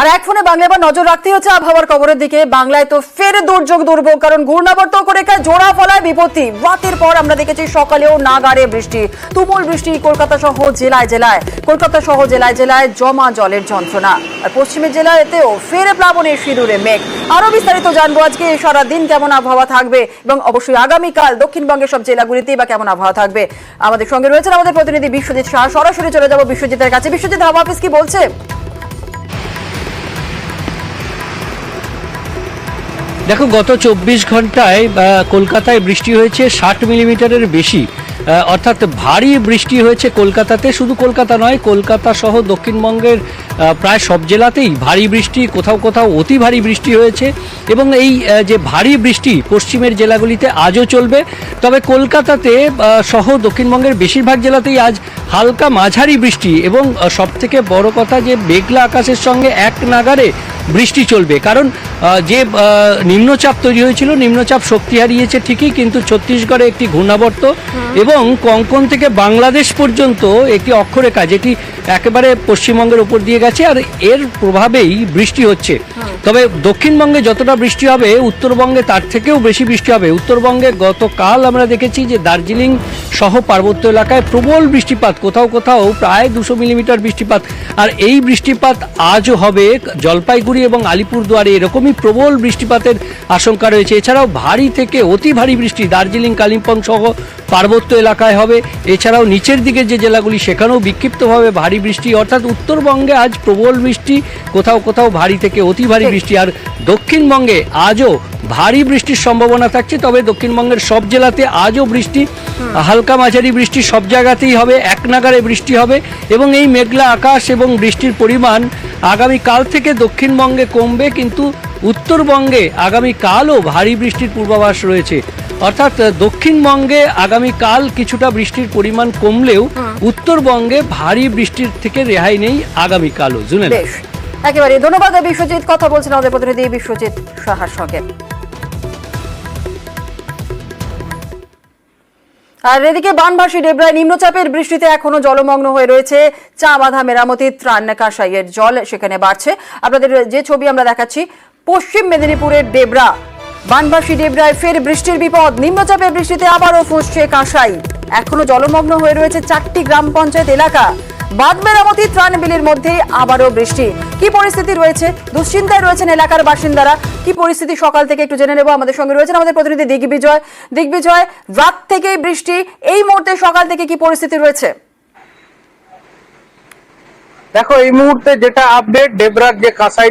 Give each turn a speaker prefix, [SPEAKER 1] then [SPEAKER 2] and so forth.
[SPEAKER 1] আর এক ফোনে বাংলা নজর রাখতে হচ্ছে আবহাওয়ার খবরের দিকে। বাংলায় তো ফের দুর্যোগ দুর্ভোগ, কারণ ঘূর্ণাবর্ত করে জোড়া ফলায় বিপত্তি। রাতের পর আমরা দেখেছি সকালেও নাগারে বৃষ্টি, তুমুল বৃষ্টি কলকাতা সহ জেলায় জেলায়। কলকাতা সহ জেলায় জেলায় জমা জলের যন্ত্রণা। আর পশ্চিমের জেলাতেও ফের প্লাবনের সিঁদুরে মেঘ। আরও বিস্তারিত জানব আজকে সারা দিন কেমন আবহাওয়া থাকবে এবং অবশ্যই আগামীকাল দক্ষিণবঙ্গের সব জেলাগুলিতেই বা কেমন আবহাওয়া থাকবে আমাদের সঙ্গে রয়েছেন আমাদের প্রতিনিধি বিশ্বজিৎ শাহ। সরাসরি চলে যাব বিশ্বজিতের কাছে। বিশ্বজিৎ, হাওয়া অফিস কি বলছে?
[SPEAKER 2] দেখো, গত চব্বিশ ঘন্টায় কলকাতায় বৃষ্টি হয়েছে ষাট মিলিমিটারের বেশি। অর্থাৎ ভারী বৃষ্টি হয়েছে কলকাতাতে। শুধু কলকাতা নয়, কলকাতা সহ দক্ষিণবঙ্গের প্রায় সব জেলাতেই ভারী বৃষ্টি, কোথাও কোথাও অতি ভারী বৃষ্টি হয়েছে। এবং এই যে ভারী বৃষ্টি পশ্চিমের জেলাগুলিতে আজও চলবে। তবে কলকাতাতে সহ দক্ষিণবঙ্গের বেশিরভাগ জেলাতেই আজ হালকা মাঝারি বৃষ্টি। এবং সব থেকে বড় কথা যে, মেঘলা আকাশের সঙ্গে এক নাগারে বৃষ্টি চলবে। কারণ যে নিম্নচাপ তৈরি হয়েছিল নিম্নচাপ শক্তি হারিয়েছে ঠিকই কিন্তু ছত্তিশগড়ে একটি ঘূর্ণাবর্ত এবং কঙ্কন থেকে বাংলাদেশ পর্যন্ত একটি অক্ষরেখা যেটি একেবারে পশ্চিমবঙ্গের উপর দিয়ে গেছে আর এর প্রভাবেই বৃষ্টি হচ্ছে। তবে দক্ষিণবঙ্গে যতটা বৃষ্টি হবে উত্তরবঙ্গে তার থেকেও বেশি বৃষ্টি হবে। উত্তরবঙ্গে গতকাল আমরা দেখেছি যে দার্জিলিং সহ পার্বত্য এলাকায় প্রবল বৃষ্টিপাত কোথাও কোথাও প্রায় দুশো মিলিমিটার বৃষ্টিপাত। আর এই বৃষ্টিপাত আজও হবে জলপাইগুড়ি এবং আলিপুরদুয়ারে এরকমই প্রবল বৃষ্টিপাতের আশঙ্কা রয়েছে। এছাড়াও ভারী থেকে অতি ভারী বৃষ্টি দার্জিলিং কালিম্পং সহ পার্বত্য এলাকায় হবে। এছাড়াও নিচের দিকে যে জেলাগুলি সেখানেও বিক্ষিপ্তভাবে ভারী বৃষ্টি, অর্থাৎ উত্তরবঙ্গে আজ প্রবল বৃষ্টি, কোথাও কোথাও ভারী থেকে অতি ভারী বৃষ্টি, আর দক্ষিণবঙ্গে আজও ভারী বৃষ্টির সম্ভাবনা থাকছে, তবে দক্ষিণবঙ্গের সব জেলাতে আজও বৃষ্টি, হালকা মাঝারি বৃষ্টি সব জায়গাতেই হবে, এক নাগারে বৃষ্টি হবে, এবং এই মেঘলা আকাশ এবং বৃষ্টির পরিমাণ আগামী কাল থেকে দক্ষিণবঙ্গে কমবে, কিন্তু উত্তরবঙ্গে আগামী কালও ভারী বৃষ্টির পূর্বাভাস রয়েছে। অর্থাৎ দক্ষিণবঙ্গে আগামী কাল কিছুটা বৃষ্টির পরিমাণ কমলেও উত্তরবঙ্গে ভারী বৃষ্টির থেকে রেহাই নেই আগামী কালও জুনেল
[SPEAKER 1] একেবারে ধন্যবাদ বিশ্বজিৎ। কথা বলছেন আমাদের প্রতিনিধি বিশ্বজিৎ সাহার সঙ্গে। আর এদিকে বানভাসী ডেবরায় নিম্নচাপের বৃষ্টিতে এখনও জলমগ্ন হয়ে রয়েছে। চা বাঁধা মেরামতি ত্রাণ কাঁসাইয়ের জল সেখানে বাড়ছে। আপনাদের যে ছবি আমরা দেখাচ্ছি পশ্চিম মেদিনীপুরের ডেবরা বানভাসী ডেবরায় ফের বৃষ্টির বিপদ। নিম্নচাপের বৃষ্টিতে আবারও ফুসছে কাঁসাই। এখনও জলমগ্ন হয়ে রয়েছে চারটি গ্রাম পঞ্চায়েত এলাকা। বাঁধ মেরামতি ত্রাণ বিলের মধ্যে আবারও বৃষ্টি। কি পরিস্থিতি রয়েছে? দুশ্চিন্তায় রয়েছেন এলাকার বাসিন্দারা। কি পরিস্থিতি? সকাল থেকে একটু জেনে নেব। আমাদের সঙ্গে রয়েছেন আমাদের প্রতিনিধি দিগ্বিজয়। দিগ্বিজয়, রাত থেকেই বৃষ্টি। এই মুহূর্তে সকাল থেকে কি পরিস্থিতি রয়েছে?
[SPEAKER 3] দেখো, এই মুহূর্তে যেটা আপডেট ডেবরার যে কাঁসাই